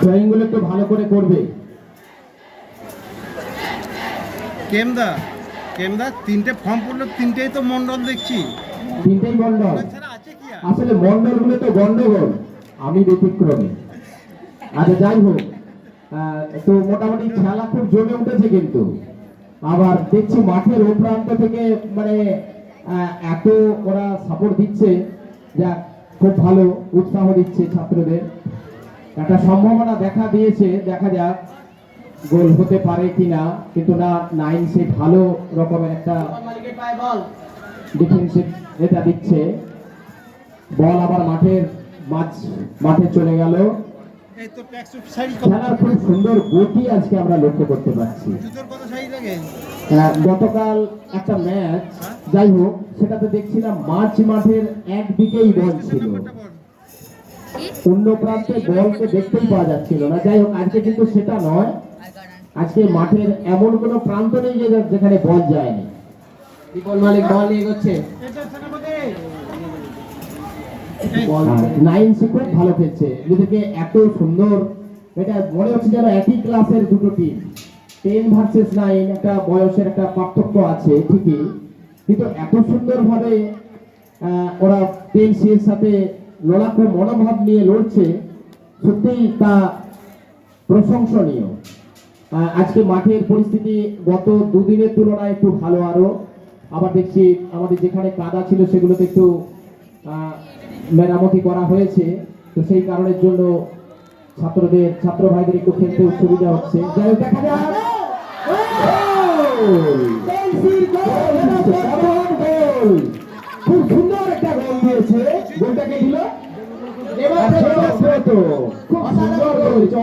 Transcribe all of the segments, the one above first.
ড্রয়িংগুলো একটু ভালো করে করবে। কেমদা? কেমদা? তিনটে ফর্ম পড়ল তিনটেই তো মন্ডল দেখছি। তিনটেই মন্ডল আসলে মন্ডলগুলো তো গন্ডগোল। আমি ব্যতিক্রমী। আচ্ছা যাই হোক। তো মোটামুটি খেলা খুব জমে উঠেছে কিন্তু। আবার দেখছি মাঠের ও প্রান্ত থেকে মানে এত ওরা সাপোর্ট দিচ্ছে। যা খুব ভালো উৎসাহ দিচ্ছে ছাত্রদের। একটা সম্ভাবনা দেখা দিয়েছে, দেখা যাক গোল হতে পারে কিনা, কিন্তু না নাইন সে ভালো রকমের একটা ডিফেন্সিভ এটা দিচ্ছে। বল আবার মাঠের মাঝ, মাঠে চলে গেল। খেলার খুব সুন্দর গতি আজকে আমরা লক্ষ্য করতে পারছি। গতকাল একটা ম্যাচ যাই হোক, সেটাতে দেখছিলাম মাঝ মাঠের একদিকেই বল ছিল। অন্য প্রান্তে বলকে দেখতেই পাওয়া যাচ্ছিল না। যাই হোক আজকে কিন্তু সেটা নয়। আজকে মাঠের এমন কোনো প্রান্ত নেই যেখানে বল যায়নি। বিপল মালিক বল নিয়ে এগোচ্ছে। নাইন ভালো খেলছে। এত সুন্দর এটা মনে হচ্ছে যেন একই ক্লাসের দুটো টিম টেন ভার্সেস নাইন একটা বয়সের একটা পার্থক্য আছে ঠিকই। কিন্তু এত সুন্দরভাবে ওরা টেন সি এর সাথে লড়াকু মনোভাব নিয়ে লড়ছে সত্যিই তা প্রশংসনীয়। আজকে মাঠের পরিস্থিতি গত দুদিনের তুলনায় একটু ভালো আরও। আবার দেখছি আমাদের যেখানে কাদা ছিল সেগুলোতে একটু মেরামতি করা হয়েছে। তো সেই কারণের জন্য ছাত্রদের ছাত্র ভাইদের একটু খেলতে সুবিধা হচ্ছে। যাই হোক দেখা যাক। গোল!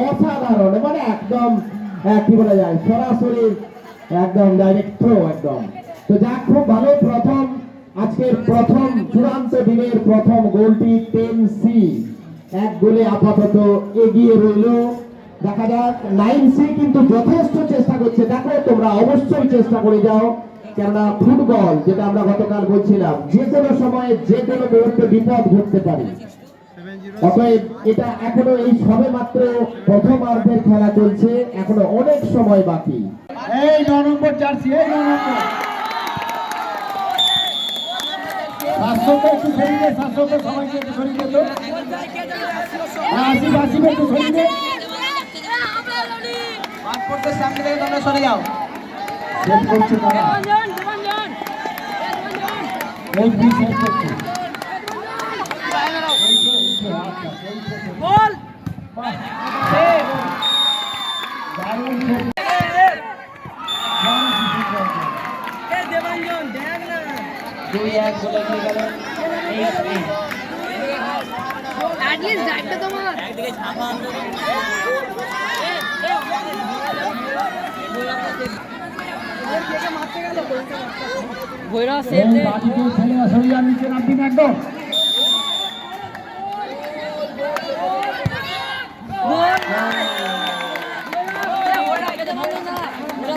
অসাধারণ মানে একদম আহ, কি বলা যায় সরাসরি একদম ডাইরেক্ট থ্রো একদম। তো যাক খুব ভালো প্রথম আজকের প্রথম চূড়ান্ত দিনের প্রথম গোলটি টেন সি। এক গোলে আপাতত এগিয়ে রইল। দেখা যাক নাইন সি কিন্তু যথেষ্ট চেষ্টা করছে। দেখো তোমরা অবশ্যই চেষ্টা করে যাও। কেননা ফুটবল যেটা আমরা গতকাল বলছিলাম যে কোনো সময়ে যে কোনো মুহূর্তে বিপদ ঘটতে পারে। অতএব এটা এখনও এই সবে মাত্র প্রথমার্ধের খেলা চলছে এখনও অনেক সময় বাকি। এই ন নম্বর জার্সি এই ন নম্বর। সাতশোটা একটু সরিয়ে সাতশোটা সবাইকে একটু সরিয়ে তো। আসিফ আসিফ একটু সরিয়ে পাসপোর্টের সামনে থেকে তোমরা সরে যাও। করছে তারা। এই দুই সেট করছে এই তো, এই তো, আচ্ছা, এই তো, এই তো। বাহ, দারুণ দুই এক বলে গেল অ্যাটলিস্ট ডাকটা তোমার ভৈরব এই বাড়িতে ছেলেরা সরিয়ে নিচে নামবি না একদম